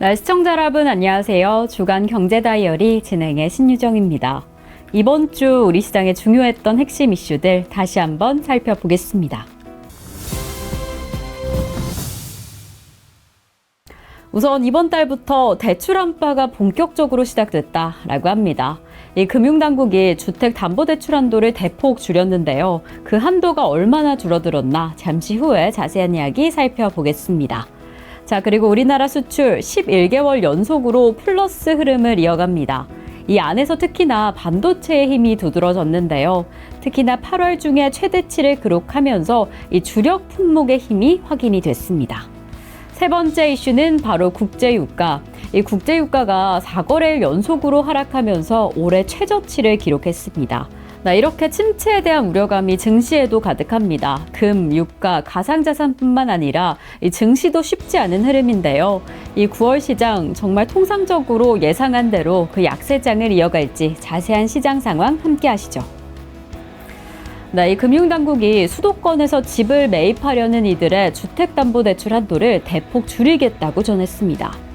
네, 시청자 여러분 안녕하세요. 주간 경제 다이어리 진행의 신유정입니다. 이번 주 우리 시장에 중요했던 핵심 이슈들 다시 한번 살펴보겠습니다. 우선 이번 달부터 대출 한파가 본격적으로 시작됐다라고 합니다. 이 금융당국이 주택담보대출 한도를 대폭 줄였는데요. 그 한도가 얼마나 줄어들었나 잠시 후에 자세한 이야기 살펴보겠습니다. 자, 그리고 우리나라 수출 11개월 연속으로 플러스 흐름을 이어갑니다. 이 안에서 특히나 반도체의 힘이 두드러졌는데요. 특히나 8월 중에 최대치를 기록하면서 이 주력 품목의 힘이 확인이 됐습니다. 세 번째 이슈는 바로 국제유가. 이 국제유가가 4거래일 연속으로 하락하면서 올해 최저치를 기록했습니다. 나 이렇게 침체에 대한 우려감이 증시에도 가득합니다. 금, 유가, 가상자산뿐만 아니라 이 증시도 쉽지 않은 흐름인데요. 이 9월 시장 정말 통상적으로 예상한 대로 그 약세장을 이어갈지 자세한 시장 상황 함께 하시죠. 네, 이 금융당국이 수도권에서 집을 매입하려는 이들의 주택담보대출 한도를 대폭 줄이겠다고 전했습니다.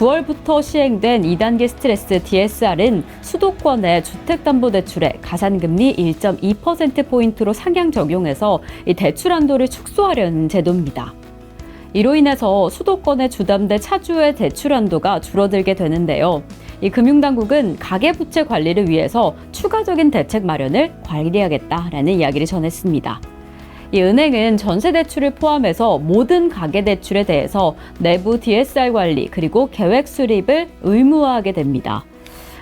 9월부터 시행된 2단계 스트레스 DSR은 수도권의 주택담보대출에 가산금리 1.2%포인트로 상향 적용해서 이 대출 한도를 축소하려는 제도입니다. 이로 인해서 수도권의 주담대 차주의 대출 한도가 줄어들게 되는데요. 이 금융당국은 가계부채 관리를 위해서 추가적인 대책 마련을 관리하겠다라는 이야기를 전했습니다. 이 은행은 전세 대출을 포함해서 모든 가계 대출에 대해서 내부 DSR 관리 그리고 계획 수립을 의무화하게 됩니다.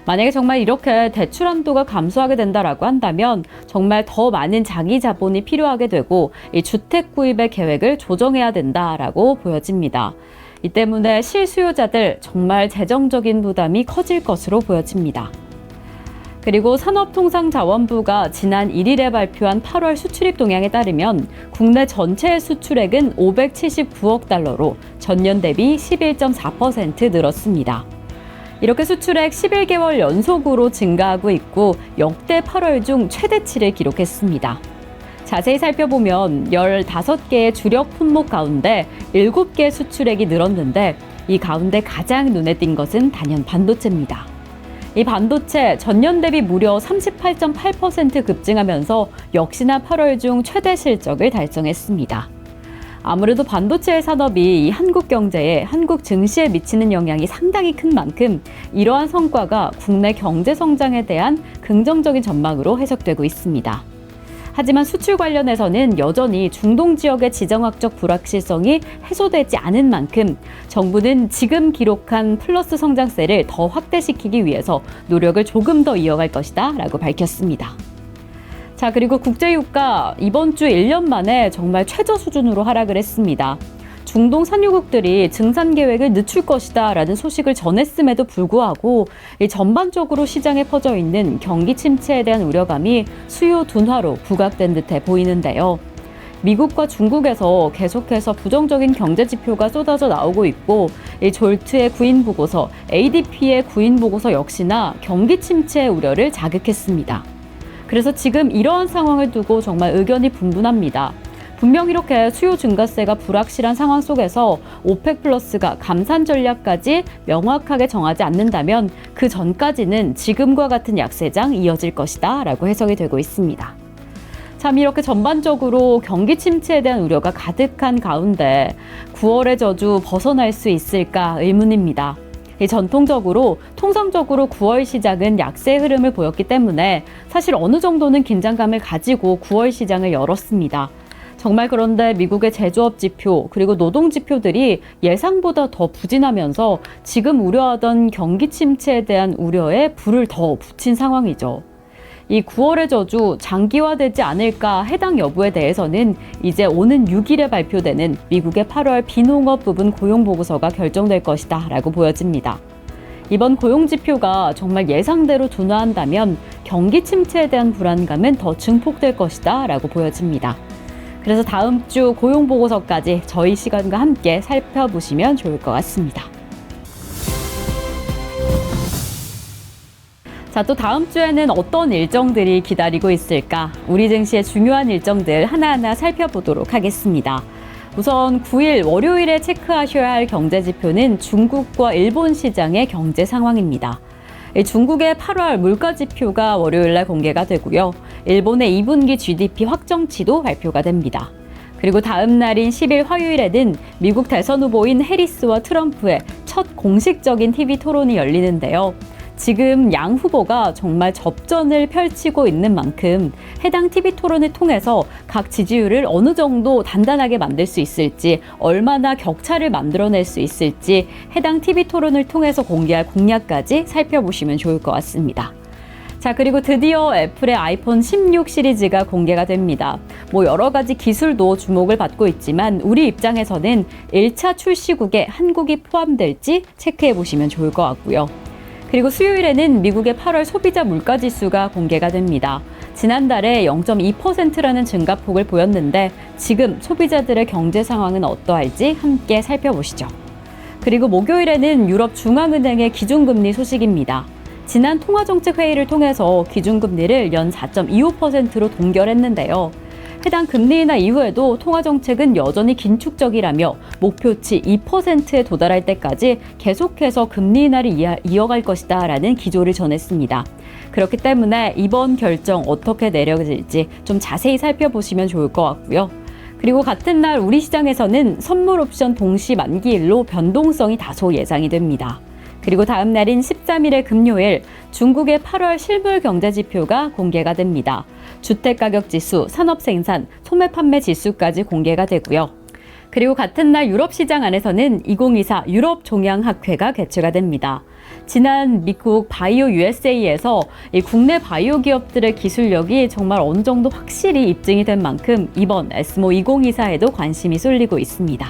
만약에 정말 이렇게 대출 한도가 감소하게 된다라고 한다면 정말 더 많은 장기 자본이 필요하게 되고 이 주택 구입의 계획을 조정해야 된다라고 보여집니다. 이 때문에 실수요자들 정말 재정적인 부담이 커질 것으로 보여집니다. 그리고 산업통상자원부가 지난 1일에 발표한 8월 수출입 동향에 따르면 국내 전체 수출액은 579억 달러로 전년 대비 11.4% 늘었습니다. 이렇게 수출액 11개월 연속으로 증가하고 있고 역대 8월 중 최대치를 기록했습니다. 자세히 살펴보면 15개의 주력 품목 가운데 7개 수출액이 늘었는데 이 가운데 가장 눈에 띈 것은 단연 반도체입니다. 이 반도체 전년 대비 무려 38.8% 급증하면서 역시나 8월 중 최대 실적을 달성했습니다. 아무래도 반도체 산업이 이 한국 경제에 한국 증시에 미치는 영향이 상당히 큰 만큼 이러한 성과가 국내 경제 성장에 대한 긍정적인 전망으로 해석되고 있습니다. 하지만 수출 관련해서는 여전히 중동 지역의 지정학적 불확실성이 해소되지 않은 만큼 정부는 지금 기록한 플러스 성장세를 더 확대시키기 위해서 노력을 조금 더 이어갈 것이다 라고 밝혔습니다. 자, 그리고 국제유가 이번 주 1년 만에 정말 최저 수준으로 하락을 했습니다. 중동 산유국들이 증산 계획을 늦출 것이다 라는 소식을 전했음에도 불구하고 전반적으로 시장에 퍼져 있는 경기 침체에 대한 우려감이 수요 둔화로 부각된 듯해 보이는데요. 미국과 중국에서 계속해서 부정적인 경제 지표가 쏟아져 나오고 있고 이 졸트의 구인 보고서, ADP의 구인 보고서 역시나 경기 침체의 우려를 자극했습니다. 그래서 지금 이러한 상황을 두고 정말 의견이 분분합니다. 분명 이렇게 수요 증가세가 불확실한 상황 속에서 오펙 플러스가 감산 전략까지 명확하게 정하지 않는다면 그 전까지는 지금과 같은 약세장 이어질 것이다 라고 해석이 되고 있습니다. 참 이렇게 전반적으로 경기 침체에 대한 우려가 가득한 가운데 9월의 저주 벗어날 수 있을까 의문입니다. 전통적으로 통상적으로 9월 시작은 약세 흐름을 보였기 때문에 사실 어느 정도는 긴장감을 가지고 9월 시장을 열었습니다. 정말 그런데 미국의 제조업 지표 그리고 노동 지표들이 예상보다 더 부진하면서 지금 우려하던 경기 침체에 대한 우려에 불을 더 붙인 상황이죠. 이 9월의 저주 장기화되지 않을까 해당 여부에 대해서는 이제 오는 6일에 발표되는 미국의 8월 비농업 부분 고용 보고서가 결정될 것이다 라고 보여집니다. 이번 고용 지표가 정말 예상대로 둔화한다면 경기 침체에 대한 불안감은 더 증폭될 것이다 라고 보여집니다. 그래서 다음 주 고용 보고서까지 저희 시간과 함께 살펴보시면 좋을 것 같습니다. 자, 또 다음 주에는 어떤 일정들이 기다리고 있을까? 우리 증시의 중요한 일정들 하나하나 살펴보도록 하겠습니다. 우선 9일 월요일에 체크하셔야 할 경제 지표는 중국과 일본 시장의 경제 상황입니다. 이 중국의 8월 물가 지표가 월요일 날 공개가 되고요. 일본의 2분기 GDP 확정치도 발표가 됩니다. 그리고 다음 날인 10일 화요일에는 미국 대선 후보인 해리스와 트럼프의 첫 공식적인 TV 토론이 열리는데요. 지금 양 후보가 정말 접전을 펼치고 있는 만큼 해당 TV 토론을 통해서 각 지지율을 어느 정도 단단하게 만들 수 있을지, 얼마나 격차를 만들어낼 수 있을지 해당 TV 토론을 통해서 공개할 공약까지 살펴보시면 좋을 것 같습니다. 자, 그리고 드디어 애플의 아이폰 16 시리즈가 공개가 됩니다. 뭐 여러 가지 기술도 주목을 받고 있지만 우리 입장에서는 1차 출시국에 한국이 포함될지 체크해 보시면 좋을 것 같고요. 그리고 수요일에는 미국의 8월 소비자 물가 지수가 공개가 됩니다. 지난달에 0.2%라는 증가폭을 보였는데 지금 소비자들의 경제 상황은 어떠할지 함께 살펴보시죠. 그리고 목요일에는 유럽 중앙은행의 기준금리 소식입니다. 지난 통화정책 회의를 통해서 기준금리를 연 4.25%로 동결했는데요. 해당 금리 인하 이후에도 통화 정책은 여전히 긴축적이라며 목표치 2%에 도달할 때까지 계속해서 금리 인하를 이어갈 것이다라는 기조를 전했습니다. 그렇기 때문에 이번 결정 어떻게 내려질지 좀 자세히 살펴보시면 좋을 것 같고요. 그리고 같은 날 우리 시장에서는 선물 옵션 동시 만기일로 변동성이 다소 예상이 됩니다. 그리고 다음 날인 13일의 금요일 중국의 8월 실물 경제 지표가 공개가 됩니다. 주택가격 지수, 산업생산, 소매 판매 지수까지 공개가 되고요. 그리고 같은 날 유럽 시장 안에서는 2024 유럽 종양학회가 개최가 됩니다. 지난 미국 바이오 USA에서 이 국내 바이오 기업들의 기술력이 정말 어느 정도 확실히 입증이 된 만큼 이번 에스모 2024에도 관심이 쏠리고 있습니다.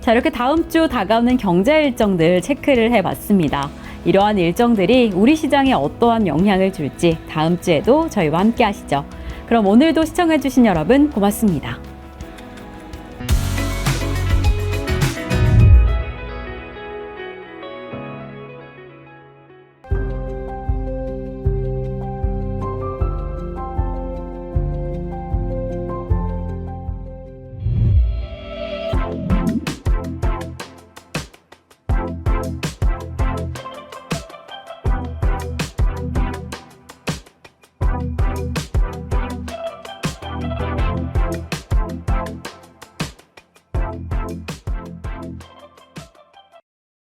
자, 이렇게 다음 주 다가오는 경제 일정들 체크를 해봤습니다. 이러한 일정들이 우리 시장에 어떠한 영향을 줄지 다음 주에도 저희와 함께 하시죠. 그럼 오늘도 시청해주신 여러분 고맙습니다.